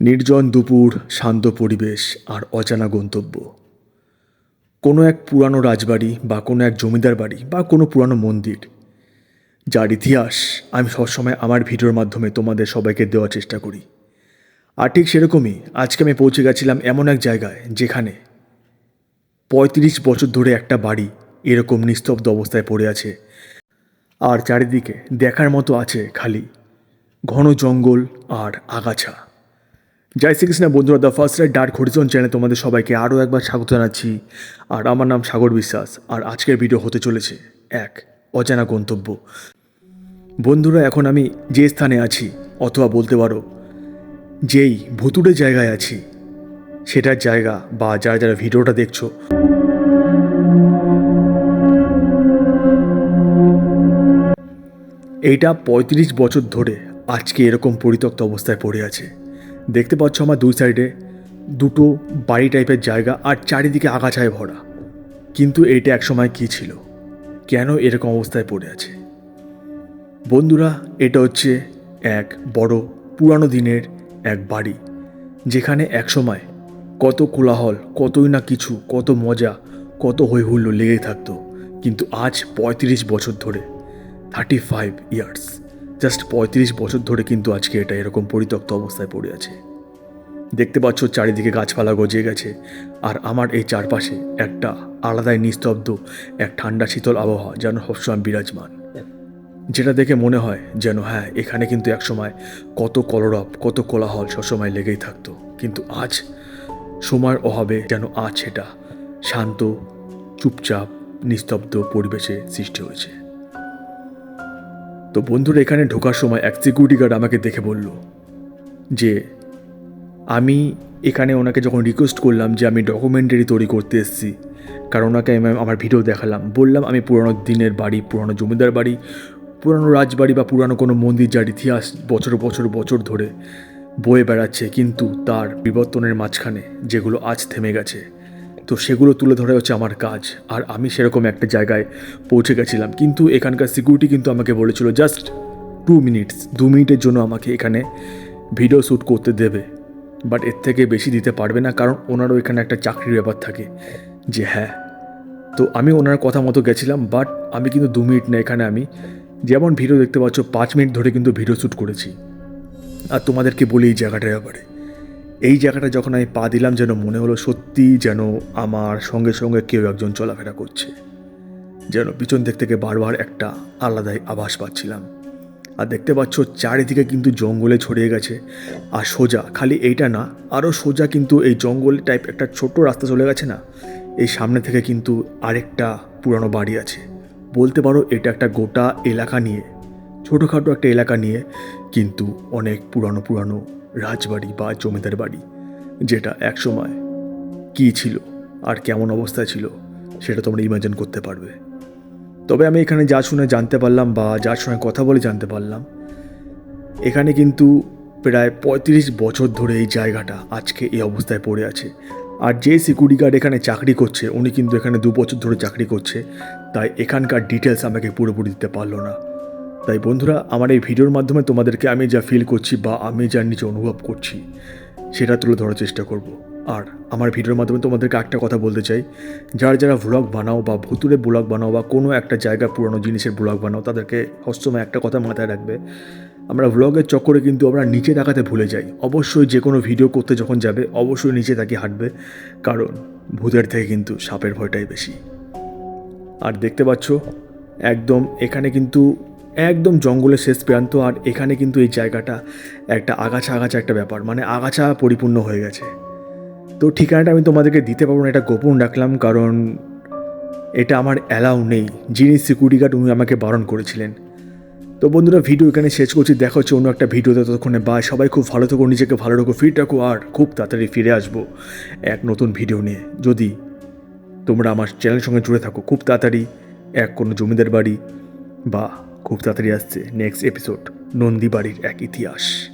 নির্জন দুপুর, শান্ত পরিবেশ আর অজানা গন্তব্য। কোনো এক পুরানো রাজবাড়ি বা কোনো এক জমিদার বাড়ি বা কোনো পুরানো মন্দির। যার ইতিহাস আমি সবসময় আমার ভিডিওর মাধ্যমে তোমাদের সবাইকে দেওয়ার চেষ্টা করি। আর ঠিক সেরকমই আজকে আমি পৌঁছে গেছিলাম এমন এক জায়গায় যেখানে পঁয়ত্রিশ বছর ধরে একটা বাড়ি এরকম নিস্তব্ধ অবস্থায় পড়ে আছে। আর চারিদিকে দেখার মতো আছে খালি ঘন জঙ্গল আর আগাছা। জয় শ্রীকৃষ্ণ বন্ধুরা the first ride dark horizon চ্যানেলে তোমাদের সবাইকে আরও একবার স্বাগত জানাচ্ছি। আর আমার নাম সাগর বিশ্বাস, আর আজকের ভিডিও হতে চলেছে এক অজানা গন্তব্য। বন্ধুরা, এখন আমি যে স্থানে আছি, অথবা বলতে পারো, যেই ভুতুড়ে জায়গায় আছি, সেটার জায়গা বা যারা যারা ভিডিওটা দেখছ। এইটা পঁয়ত্রিশ বছর ধরে আজকে এরকম পরিত্যক্ত অবস্থায় পড়ে আছে। দেখতে পাচ্ছ আমার দুই সাইডে দুটো বাড়ি টাইপের জায়গা আর চারিদিকে আগাছায় ভরা। কিন্তু এইটা একসময় কী ছিল? কেন এরকম অবস্থায় পড়ে আছে? বন্ধুরা, এটা হচ্ছে এক বড় পুরানো দিনের এক বাড়ি, যেখানে একসময় কত কোলাহল, কতই না কিছু, কত মজা, কত হৈহুল্লো লেগে থাকতো। কিন্তু আজ পঁয়ত্রিশ বছর ধরে থার্টি ফাইভ ইয়ার্স জাস্ট পঁয়ত্রিশ বছর ধরে কিন্তু আজকে এটা এরকম পরিত্যক্ত অবস্থায় পড়ে আছে। দেখতে পাচ্ছ চারিদিকে গাছপালা গজিয়ে গেছে আর আমার এই চারপাশে একটা আলাদাই নিস্তব্ধ, এক ঠান্ডা শীতল আবহাওয়া যেন সবসময় বিরাজমান। যেটা দেখে মনে হয় যেন হ্যাঁ এখানে কিন্তু একসময় কত কলরব, কত কোলাহল সবসময় লেগেই থাকতো। কিন্তু আজ সময়ের অভাবে যেন আজ সেটা শান্ত, চুপচাপ, নিস্তব্ধ পরিবেশে সৃষ্টি হয়েছে। তো বন্ধুরা এখানে ঢোকার সময় এক সিকিউরিটি গার্ড আমাকে দেখে বলল যে, আমি এখানে ওনাকে যখন রিকোয়েস্ট করলাম যে আমি ডকুমেন্টারি তৈরি করতে এসেছি, কারণ ওনাকে আমি আমার ভিডিও দেখালাম, বললাম আমি পুরানো দিনের বাড়ি, পুরানো জমিদার বাড়ি, পুরানো রাজবাড়ি বা পুরানো কোনো মন্দির যার ইতিহাস বছর বছর বছর ধরে বয়ে বেড়াচ্ছে, কিন্তু তার বিবর্তনের মাঝখানে যেগুলো আজ থেমে গেছে তো সেগুলো তুলে ধরে হচ্ছে আমার কাজ। আর আমি সেরকম একটা জায়গায় পৌঁছে গেছিলাম। কিন্তু এখানকার সিকিউরিটি কিন্তু আমাকে বলেছিল জাস্ট টু মিনিটস দু মিনিটের জন্য আমাকে এখানে ভিডিও শ্যুট করতে দেবে। বাট এর থেকে বেশি দিতে পারবে না, কারণ ওনারও এখানে একটা চাকরির ব্যাপার থাকে যে হ্যাঁ। তো আমি ওনার কথা মতো গেছিলাম বাট আমি কিন্তু দু মিনিট না, এখানে আমি যেমন ভিডিও দেখতে পাচ্ছ, পাঁচ মিনিট ধরে কিন্তু ভিডিও শ্যুট করেছি। আর তোমাদেরকে বলি এই জায়গাটার ব্যাপারে। এই জায়গাটা যখন আমি পা দিলাম, যেন মনে হলো সত্যি যেন আমার সঙ্গে সঙ্গে কেউ একজন চলাফেরা করছে। যেন পিছন দিক থেকে বারবার একটা আলাদাই আভাস পাচ্ছিলাম। আর দেখতে পাচ্ছ, চারিদিকে কিন্তু জঙ্গলে ছড়িয়ে গেছে। আর সোজা, খালি এইটা না আরও সোজা কিন্তু এই জঙ্গল টাইপ একটা ছোট রাস্তা চলে গেছে না? এই সামনে থেকে কিন্তু আরেকটা পুরানো বাড়ি আছে। বলতে পারো, এটা একটা গোটা এলাকা নিয়ে ছোটোখাটো একটা এলাকা নিয়ে, কিন্তু অনেক পুরানো পুরানো রাজবাড়ি বা জমিদার বাড়ি, যেটা একসময় কী ছিল আর কেমন অবস্থায় ছিল, সেটা তোমরা ইমাজিন করতে পারবে। তবে আমি এখানে যা শুনে জানতে পারলাম বা যার সঙ্গে কথা বলে জানতে পারলাম, এখানে কিন্তু প্রায় পঁয়ত্রিশ বছর ধরে এই জায়গাটা আজকে এই অবস্থায় পড়ে আছে। আর যে সিকিউরিটি গার্ড এখানে চাকরি করছে, উনি কিন্তু এখানে দু বছর ধরে চাকরি করছে, তাই এখানকার ডিটেলস আমাকে পুরোপুরি দিতে পারল না। তাই বন্ধুরা, আমার এই ভিডিওর মাধ্যমে তোমাদেরকে আমি যা ফিল করছি বা আমি যা নিজে অনুভব করছি, সেটা তুলে ধরার চেষ্টা করব। আর আমার ভিডিওর মাধ্যমে তোমাদেরকে একটা কথা বলতে চাই। যারা যারা ভ্লগ বানাও বা ভুতুরে ব্লগ বানাও বা কোনো একটা জায়গা পুরনো জিনিসের ব্লগ বানাও, তাদেরকে সবসময় একটা কথা মাথায় রাখবে। আমরা ভ্লগের চক্করে কিন্তু আমরা নিচে তাকাতে ভুলে যাই। অবশ্যই যে কোনো ভিডিও করতে যখন যাবে, অবশ্যই নিচে তাকিয়ে হাঁটবে। কারণ ভূতের থেকে কিন্তু সাপের ভয়টাই বেশি। আর দেখতে পাচ্ছ, একদম এখানে কিন্তু একদম জঙ্গলের শেষ প্রান্ত আর এখানে কিন্তু এই জায়গাটা একটা আগাছা আগাছা একটা ব্যাপার মানে আগাছা পরিপূর্ণ হয়ে গেছে। তো ঠিকানাটা আমি তোমাদেরকে দিতে পারব না, এটা গোপন রাখলাম কারণ এটা আমার অ্যালাউ নেই। যিনি সিকিউরিটি গার্ড উনি আমাকে বারণ করেছিলেন। তো বন্ধুরা, ভিডিও এখানে শেষ করছি, দেখা হচ্ছে অন্য একটা ভিডিওতে ততক্ষণে বা সবাই খুব ভালো থাকো, নিজেকে ভালো রাখো ফিট রাখো আর খুব তাড়াতাড়ি ফিরে আসব এক নতুন ভিডিও নিয়ে। যদি তোমরা আমার চ্যানেলের সঙ্গে জুড়ে থাকো, খুব তাড়াতাড়ি এক কোনো জমিদার বাড়ি বা খুব তাড়াতাড়ি আসছে নেক্সট এপিসোড নন্দী বাড়ির এক ইতিহাস।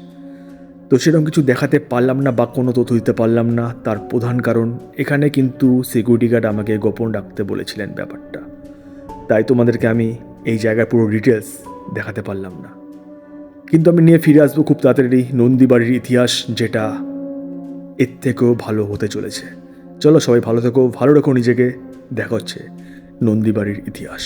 তো সেরকম কিছু দেখাতে পারলাম না বা কোনো তথ্য দিতে পারলাম না, তার প্রধান কারণ এখানে কিন্তু সিকিউরিটি গার্ড আমাকে গোপন রাখতে বলেছিলেন ব্যাপারটা। তাই তোমাদেরকে আমি এই জায়গার পুরো ডিটেলস দেখাতে পারলাম না। কিন্তু আমি নিয়ে ফিরে আসব খুব তাড়াতাড়ি নন্দী বাড়ির ইতিহাস, যেটা এর থেকেও ভালো হতে চলেছে। চলো সবাই ভালো থেকো, ভালো রেখো নিজেকে। দেখা হচ্ছে নন্দীবাড়ির ইতিহাস।